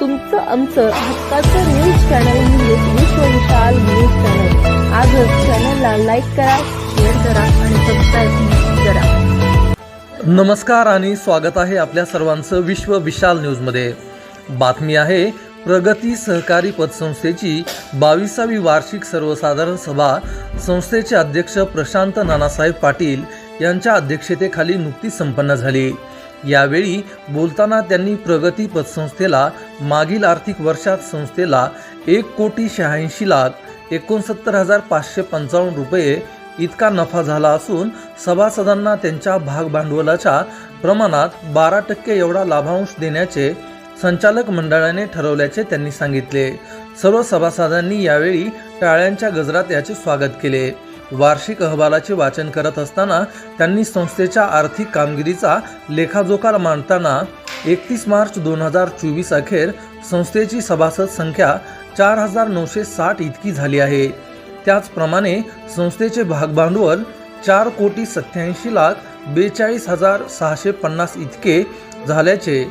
तुमचं आमचं हक्काचं न्यूज चॅनल म्हणजेच विश्व विशाल न्यूज चॅनल आजच चॅनलला लाईक करा शेअर करा आणि सबस्क्राईब करा. नमस्कार आणि स्वागत आहे आपल्या सर्वांचं विश्व विशाल न्यूजमध्ये बातमी आहे प्रगती सहकारी पतसंस्थेची बावीसावी वार्षिक सर्वसाधारण सभा. संस्थेचे अध्यक्ष प्रशांत नानासाहेब पाटील यांच्या अध्यक्षतेखाली नुकतीच संपन्न झाली. यावेळी बोलताना त्यांनी प्रगती पतसंस्थेला मागील आर्थिक वर्षात संस्थेला एक कोटी शहाऐंशी लाख एकोणसत्तर हजार पाचशे पंचावन्न रुपये इतका नफा झाला असून सभासदांना त्यांच्या भागभांडवलाच्या प्रमाणात बारा टक्के एवढा लाभांश देण्याचे संचालक मंडळाने ठरवल्याचे त्यांनी सांगितले. सर्व सभासदांनी यावेळी टाळ्यांच्या गजरात याचे स्वागत केले. वार्षिक अहवालाचे वाचन करत असताना त्यांनी संस्थेच्या आर्थिक कामगिरीचा लेखाजोखा मांडताना एकतीस मार्च दोन हजार चोवीस अखेर संस्थेची सभासद संख्या चार हजार नऊशे साठ इतकी झाली आहे. त्याचप्रमाणे संस्थेचे भागभांडवल चार कोटी सत्याऐंशी लाख बेचाळीस हजार सहाशे पन्नास इतके झाल्याचे.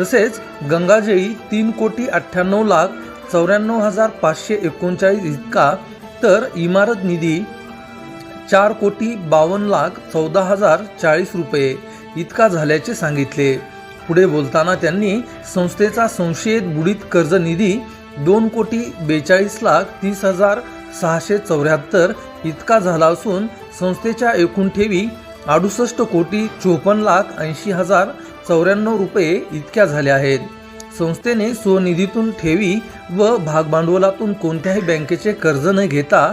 तसेच गंगाजळी तीन कोटी अठ्ठ्याण्णव लाख चौऱ्याण्णव हजार पाचशे एकोणचाळीस इतका तर इमारत निधी चार कोटी बावन्न लाख चौदा हजार चाळीस रुपये इतका झाल्याचे सांगितले. पुढे बोलताना त्यांनी संस्थेचा संशयित बुडीत कर्ज निधी दोन कोटी बेचाळीस लाख तीस हजार सहाशे चौऱ्याहत्तर इतका झाला असून संस्थेच्या एकूण ठेवी अडुसष्ट कोटी चोपन्न लाख ऐंशी हजार चौऱ्याण्णव रुपये इतक्या झाल्या आहेत. संस्थेने स्वनिधीतून ठेवी व भागभांडवलातून कोणत्याही बँकेचे कर्ज न घेता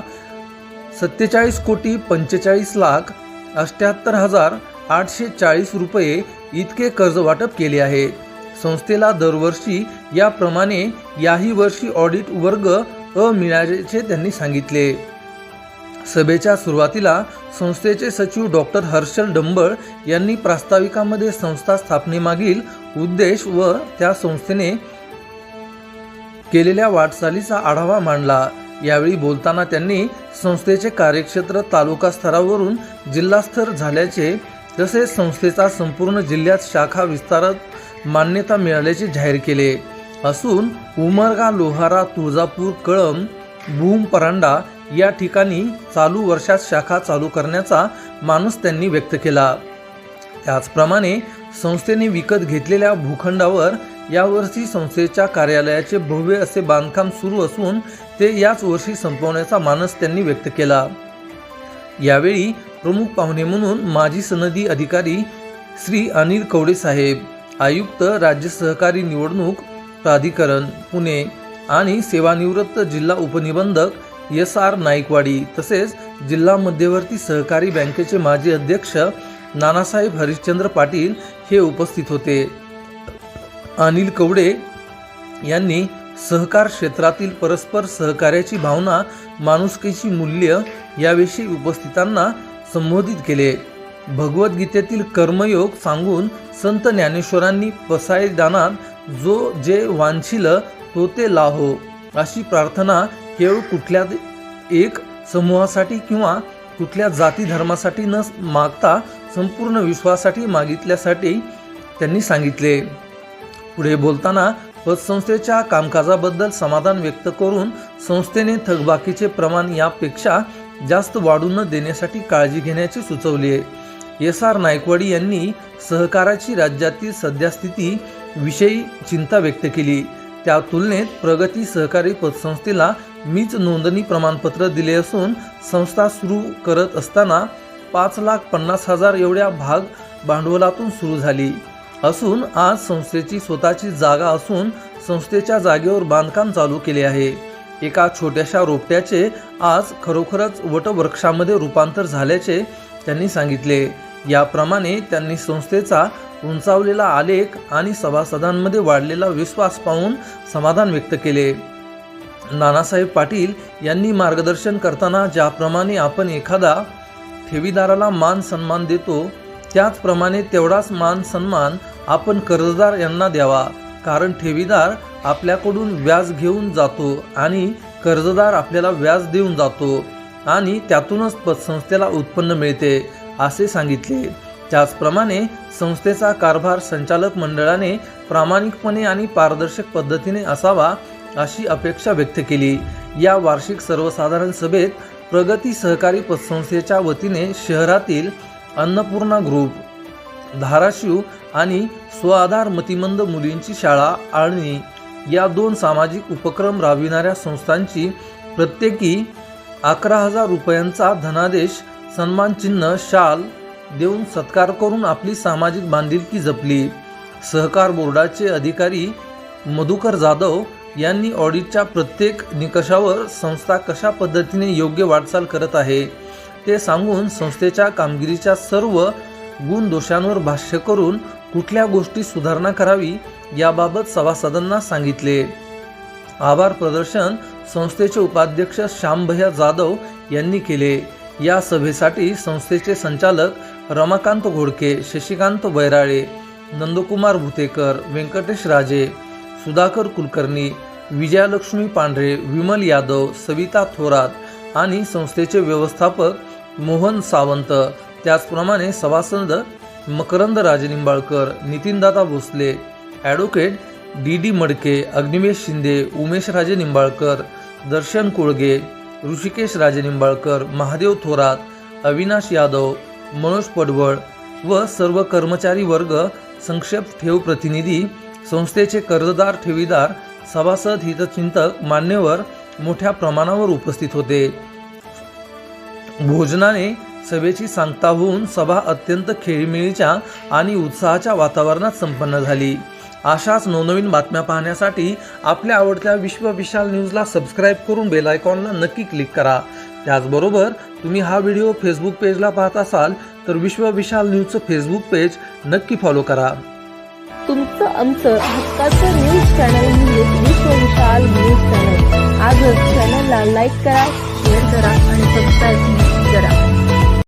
सत्तेचाळीस कोटी पंचेचाळीस लाख अष्ट्याहत्तर हजार आठशे चाळीस रुपये इतके कर्ज वाटप केले आहे. संस्थेला दरवर्षी याप्रमाणे याही वर्षी ऑडिट वर्ग अ मिळाल्याचे त्यांनी सांगितले. सभेच्या सुरुवातीला संस्थेचे सचिव डॉक्टर हर्षल डंबळ यांनी प्रास्ताविकामध्ये संस्था स्थापनेमागील उद्देश व त्या संस्थेने केलेल्या वाटचालीचा आढावा मांडला. यावेळी बोलताना त्यांनी संस्थेचे कार्यक्षेत्र तालुका स्तरावरून जिल्हास्तर झाल्याचे तसेच संस्थेचा संपूर्ण जिल्ह्यात शाखा विस्तारात मान्यता मिळाल्याचे जाहीर केले. असून उमरगा लोहारा तुळजापूर कळम भूम परांडा या ठिकाणी चालू वर्षात शाखा चालू करण्याचा मानस त्यांनी व्यक्त केला. त्याचप्रमाणे संस्थेने विकत घेतलेल्या भूखंडावर यावर्षी संस्थेच्या कार्यालयाचे भव्य असे बांधकाम सुरू असून ते याच वर्षी संपवण्याचा मानस त्यांनी व्यक्त केला. यावेळी प्रमुख पाहुणे म्हणून माजी सनदी अधिकारी श्री अनिल कवडे साहेब आयुक्त राज्य सहकारी निवडणूक प्राधिकरण पुणे आणि सेवानिवृत्त जिल्हा उपनिबंधक एस आर नाईकवाडी तसेच जिल्हा मध्यवर्ती सहकारी बँकेचे माजी अध्यक्ष नानासाहेब हरिश्चंद्र पाटील हे उपस्थित होते. अनिल कवडे यांनी सहकार क्षेत्रातील परस्पर सहकार्याची भावना माणुसकीची मूल्य याविषयी उपस्थितांना संबोधित केले. भगवद्गीतेतील कर्मयोग सांगून संत ज्ञानेश्वरांनी पसायदानात जो जे वांछिल तो ते लाहो. अशी प्रार्थना केवळ कुठल्या एक समूहासाठी किंवा कुठल्या जाती धर्मासाठी न मागता संपूर्ण विश्वासाठी मागितल्यासाठी त्यांनी सांगितले. पुढे बोलताना पतसंस्थेच्या कामकाजाबद्दल समाधान व्यक्त करून संस्थेने थकबाकीचे प्रमाण यापेक्षा जास्त वाढू न देण्यासाठी काळजी घेण्याचे सुचवले एस आर नायकवाडी यांनी सहकाराची राज्यातील सद्यस्थिती विषयी चिंता व्यक्त केली. त्या तुलनेत प्रगती सहकारी पतसंस्थेला मीच नोंदणी प्रमाणपत्र दिले असून संस्था सुरू करत असताना पाच लाख पन्नास हजार एवढ्या भाग भांडवलातून सुरू झाली. असून आज संस्थेची स्वतःची जागा असून संस्थेच्या जागेवर बांधकाम चालू केले आहे. एका छोट्याशा रोपट्याचे आज खरोखरच वटवृक्षामध्ये रूपांतर झाल्याचे त्यांनी सांगितले. याप्रमाणे त्यांनी संस्थेचा उंचावलेला आलेख आणि सभासदांमध्ये वाढलेला विश्वास पाहून समाधान व्यक्त केले. नानासाहेब पाटील यांनी मार्गदर्शन करताना ज्याप्रमाणे आपण एखादा ठेवीदाराला मान सन्मान देतो त्याचप्रमाणे तेवढाच मान सन्मान आपण कर्जदार यांना द्यावा. कारण ठेवीदार आपल्याकडून व्याज घेऊन जातो आणि कर्जदार आपल्याला व्याज देऊन जातो आणि त्यातूनच पतसंस्थेला उत्पन्न मिळते असे सांगितले. त्याचप्रमाणे संस्थेचा कारभार संचालक मंडळाने प्रामाणिकपणे आणि पारदर्शक पद्धतीने असावा अशी अपेक्षा व्यक्त केली. या वार्षिक सर्वसाधारण सभेत प्रगती सहकारी पतसंस्थेच्या वतीने शहरातील अन्नपूर्णा ग्रुप धाराशिव आणि स्वआधार मतिमंद मुलींची शाळा आळणी या दोन सामाजिक उपक्रम राबविणाऱ्या संस्थांची प्रत्येकी अकरा हजार रुपयांचा धनादेश सन्मान चिन्ह शाल देऊन सत्कार करून आपली सामाजिक बांधिलकी जपली. सहकार बोर्डाचे अधिकारी मधुकर जाधव यांनी ऑडिटच्या प्रत्येक निकषावर संस्था कशा पद्धतीने योग्य वाटचाल करत आहे ते सांगून संस्थेच्या कामगिरीच्या सर्व गुण दोषांवर भाष्य करून कुठल्या गोष्टी सुधारणा करावी याबाबत सभासदांना सांगितले. आभार प्रदर्शन संस्थेचे उपाध्यक्ष श्यामभैया जाधव यांनी केले. या सभेसाठी संस्थेचे संचालक रमाकांत घोडके शशिकांत बैराळे नंदकुमार भुतेकर व्यंकटेश राजे सुधाकर कुलकर्णी विजयालक्ष्मी पांढरे विमल यादव सविता थोरात आणि संस्थेचे व्यवस्थापक मोहन सावंत. त्याचप्रमाणे सभासद Makarand राजनिंबाळकर नितीनदादा Bhosale advocate D D Madke Agnivesh Shinde Umesh Raje Nimbalkar दर्शन कोळगे ऋषिकेश राजे निंबाळकर महादेव थोरात अविनाश यादव मनोज पडवळ व सर्व कर्मचारी वर्ग संक्षेप ठेव प्रतिनिधी संस्थेचे कर्जदार ठेवीदार सभासद हितचिंतक मान्यवर मोठ्या प्रमाणावर उपस्थित होते. भोजनाने सभेची सांगता होऊन सभा अत्यंत खेळीमेळीच्या आणि उत्साहाच्या वातावरणात संपन्न झाली. अशाच नवनवीन बातम्या पाहण्यासाठी आपल्या आवडत्या विश्व विशाल न्यूजला सबस्क्राईब करून बेल आयकॉनला नक्की क्लिक करा. त्याचबरोबर तुम्ही हा व्हिडिओ फेसबुक पेजला पाहत असाल तर विश्व विशाल न्यूजचं फेसबुक पेज नक्की फॉलो करा. तुमचं आमचं हक्काचं न्यूज चॅनल म्हणजे विश्वविशाल न्यूज चॅनल. आजच चॅनलला लाईक करा शेअर करा आणि सबस्क्राईब करा.